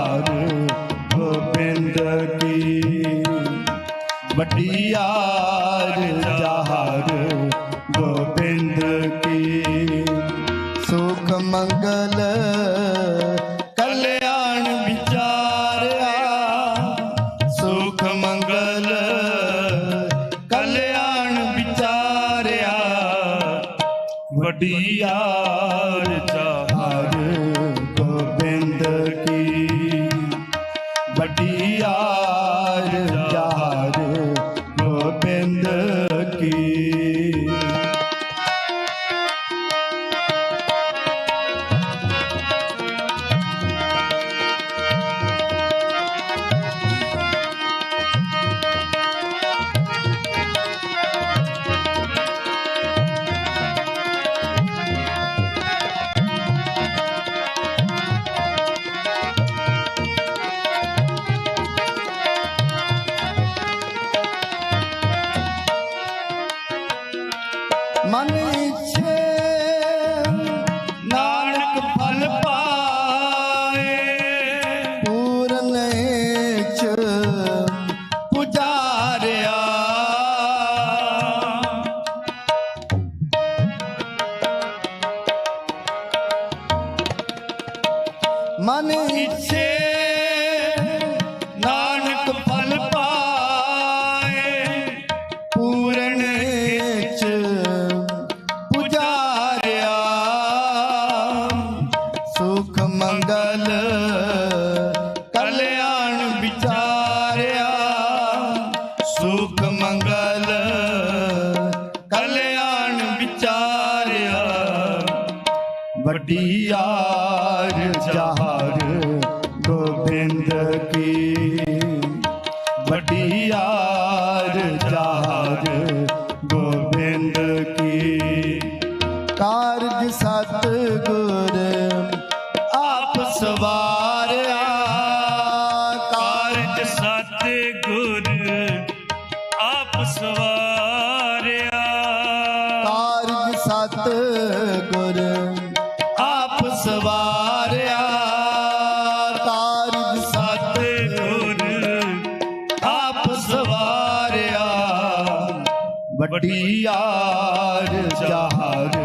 ਜਹਾਰ ਗੋਬਿੰਦ ਕੀ ਵਡਿਆਰ ਜਹਾਰ ਗੋਬਿੰਦ ਕੀ ਸੁਖ ਮੰਗਲ, ਕਲਿਆਣ ਵਿਚਾਰਿਆ। ਸੁਖ ਮੰਗਲ, ਕਲਿਆਣ ਵਿਚਾਰਿਆ। ਵਡਿਆਰ ਵਡਿਆਰ ਮਨ ਇੱਛੇ ਨਾਨਕ ਫਲ ਪਾਏ। ਪੂਰਨ ਇੱਛ ਪੁਜਾਰਿਆ। ਮਨ ਇੱਛੇ ਸੁਖ ਮੰਗਲ। ਕਲਿਆਣ ਵਿਚਾਰਿਆ ਵਡਿਆਰ ਜਹਾਰ ਗੋਬਿੰਦ ਕੀ। ਵਡਿਆਰ ਜਹਾਰ ਗੋਬਿੰਦ ਕੀ। ਕਾਰਜ ਸਤ ਗੁਰ ਆਪ ਸਵਾਰਿਆ, ਕਾਰਜ ਸਤ ਗੁਰ ਸਤ ਗੁਰ ਆਪ ਸਵਾਰਿਆ। ਤਾਰਜ ਸਤ ਗੁਰ ਆਪ ਸਵਾਰਿਆ। ਵੱਡੀ ਆਰ ਜਹਾਰ